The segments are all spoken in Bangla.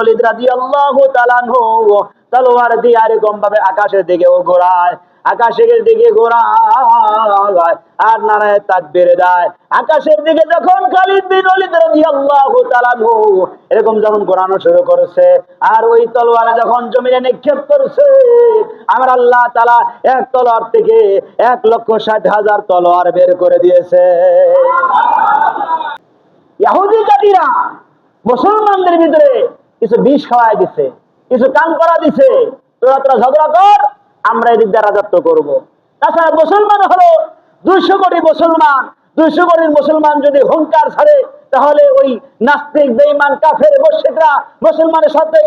ওলিদ রাদিয়াল্লাহু তাআলা তলোয়ার দিয়ে এরকম ভাবে আকাশের দিকে ও ঘোরায়, আকাশের দিকে ঘোরায়, আর নারায় তাকবীর দেয়। আকাশের দিকে যখন খালিদ বিন রাদিয়াল্লাহু তাআলা আনহু, এরকম যখন ঘোরানো শুরু করেছে, আর ওই তলোয়ার যখন জমিনে নিক্ষেপ করছে, আমার আল্লাহ তাআলা এক তলোয়ার থেকে এক লক্ষ ষাট হাজার তলোয়ার বের করে দিয়েছে। ইহুদি জাতিরা মুসলমানদের ভিতরে কিছু বিষ খাওয়াই দিছে, কিছু কান করা দিছে তোরা তোরা ঝগড়া কর, আমরা এদিক দিয়ে রাজত্ব করব। তাছাড়া মুসলমান হলো দুইশো কোটি মুসলমান, দুইশো কোটির মুসলমান যদি হুঙ্কার ছাড়ে, তাহলে ওই নাস্তিক বেইমান কাফের মোর্শেকরা মুসলমানের সাথে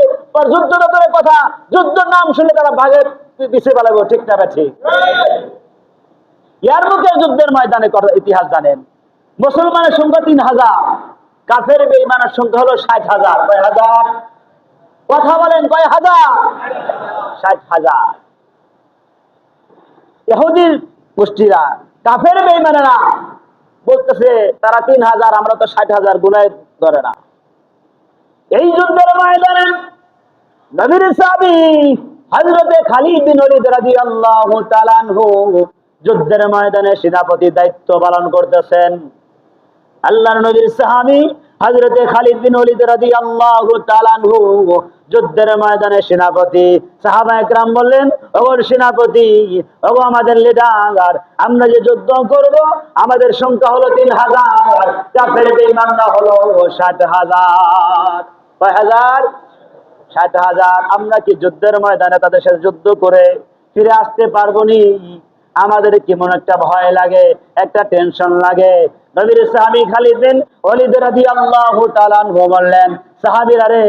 যুদ্ধ করে কথা যুদ্ধ নাম শুনে তারা ভাগে পিছিয়ে পালাবো, ঠিক না ঠিক? ইয়ারমুকের যুদ্ধের ময়দানে ইতিহাস জানেন? মুসলমানের সংখ্যা তিন হাজার। কাফের বেইমানের সংখ্যা হলো ষাট হাজার। কয় হাজার? কথা বলেন, কয় হাজার? ষাট হাজার। ইহুদির গোষ্ঠীরা, কাফের বেইমানেরা বলতেছে, তারা তিন হাজার, আমরা তো ষাট হাজার গুনায় ধরে না। এই যুদ্ধের ময়দানে নবীর সাহাবী হযরতে খালিদ বিন ওলীদ রাদিয়াল্লাহু তাআলা যুদ্ধের ময়দানে সেনাপতি দায়িত্ব পালন করতেছেন। আল্লাহর নবীর সাহাবী হযরতে খালিদ বিন ওলীদ তাআলা আনহু যুদ্ধের ময়দানে সেনাপতি, সাহাবা একরাম বললেন, ওগো সেনাপতি, ওগো আমাদের লিডার, আমরা যে যুদ্ধ করব, আমাদের সংখ্যা হলো তিন হাজার কাফের বেঈমানরা হলো ষাট হাজার। কয় হাজার? ষাট হাজার। আমরা কি যুদ্ধের ময়দানে তাদের সাথে যুদ্ধ করে ফিরে আসতে পারব নি? আমাদের কেমন একটা ভয় লাগে, একটা টেনশন লাগে? নবীর সাহাবি খালিদ বিন ওয়ালিদ রাদিয়াল্লাহু তাআলা আনহু বললেন, সাহাবীরা রে,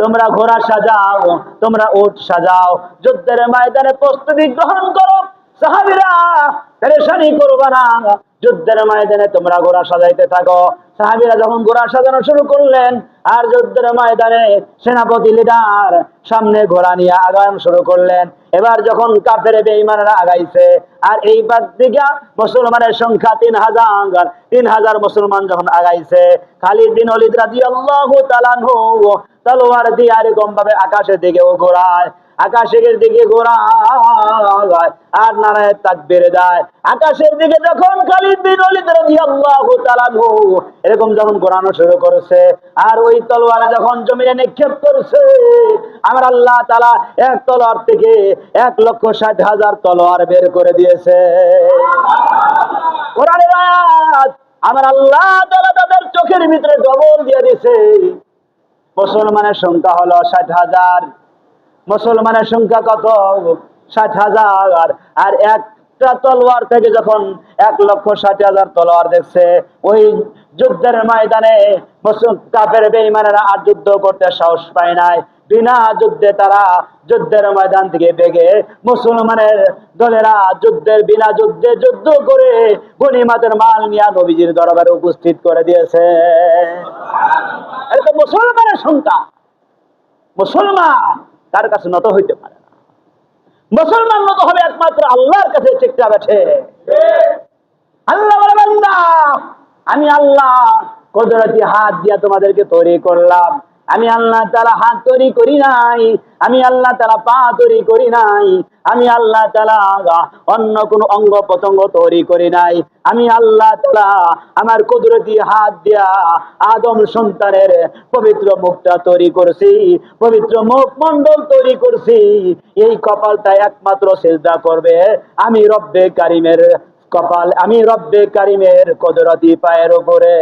তোমরা ঘোড়া সাজাও, তোমরা উট সাজাও, যুদ্ধের ময়দানে প্রস্তুতি গ্রহণ করো। সাহাবীরা পেরেশানি করবা না। যুদ্ধের ময়দানে তোমরা ঘোড়া সাজাইতে থাকো। সাহাবীরা যখন ঘোড়া সাজানো শুরু করলেন, আর যুদ্ধের ময়দানে সেনাপতি লিডার সামনে ঘোড়া নিয়ে আগান শুরু করলেন। এবার যখন কাফের বেঈমানরা আগাইছে, আর এইবার দিকে মুসলমানের সংখ্যা তিন হাজার তিন হাজার মুসলমান যখন আগাইছে, খালিদ বিন ওলিদ রাদিয়াল্লাহু তাআলা আনহু তলোয়ার দিয়ে এরকম ভাবে আকাশের দিকে ও ঘোড়ায় আকাশের দিকে ঘোড়ায় আর নারায় তাকবীর দেয়। আকাশের দিকে যখন খালিদ বিন এরকম যখন ঘোরানো শুরু করেছে, আর ওই তলোয়ার যখন জমিনে নিক্ষেপ করছে, আমার আল্লাহ তাআলা এক তলোয়ার থেকে এক লক্ষ ষাট হাজার তলোয়ার বের করে দিয়েছে। আমার আল্লাহ তাদের চোখের ভিতরে ডবল দিয়ে দিয়েছে। মুসলমানের সংখ্যা হলো ষাট হাজার। মুসলমানের সংখ্যা কত? ষাট হাজার। আর একটা তলোয়ার থেকে যখন এক লক্ষ ষাট হাজার তলোয়ার দেখছে, ওই যুদ্ধের ময়দানে কাফের বেঈমানেরা আর যুদ্ধ করতে সাহস পায় নাই। বিনা যুদ্ধে তারা যুদ্ধের ময়দান থেকে বেগে মুসলমানের দলেরা যুদ্ধের বিনা যুদ্ধে যুদ্ধ করে গনিমাতের মাল নিয়ে নবীজির দরবারে উপস্থিত করে দিয়েছে। তো মুসলমানের সংখ্যা। মুসলমান তার কাছে নত হইতে পারে না। মুসলমান নত হবে একমাত্র আল্লাহর কাছে চেকটা বেঠে? আল্লাহ আমি আল্লাহ কদরতি হাত দিয়া তোমাদেরকে তৈরি করলাম। আমি আল্লাহ তালা হাত তৈরি করি নাই, আমি আল্লাহ তালা পা তৈরি করি নাই, আমি আল্লাহ তালা অন্য কোন অঙ্গ প্রত্যঙ্গ তৈরি করি নাই। আমি আল্লাহ তালা আমার কুদরতি হাত দিয়া আদম সন্তানের পবিত্র মুখটা তৈরি করছি, পবিত্র মুখ মন্ডল তৈরি করছি। এই কপালটা একমাত্র সেজদা করবে আমি রব্বে কারিমের কপাল, আমি রব্বে কারিমের কদরতি পায়ের উপরে।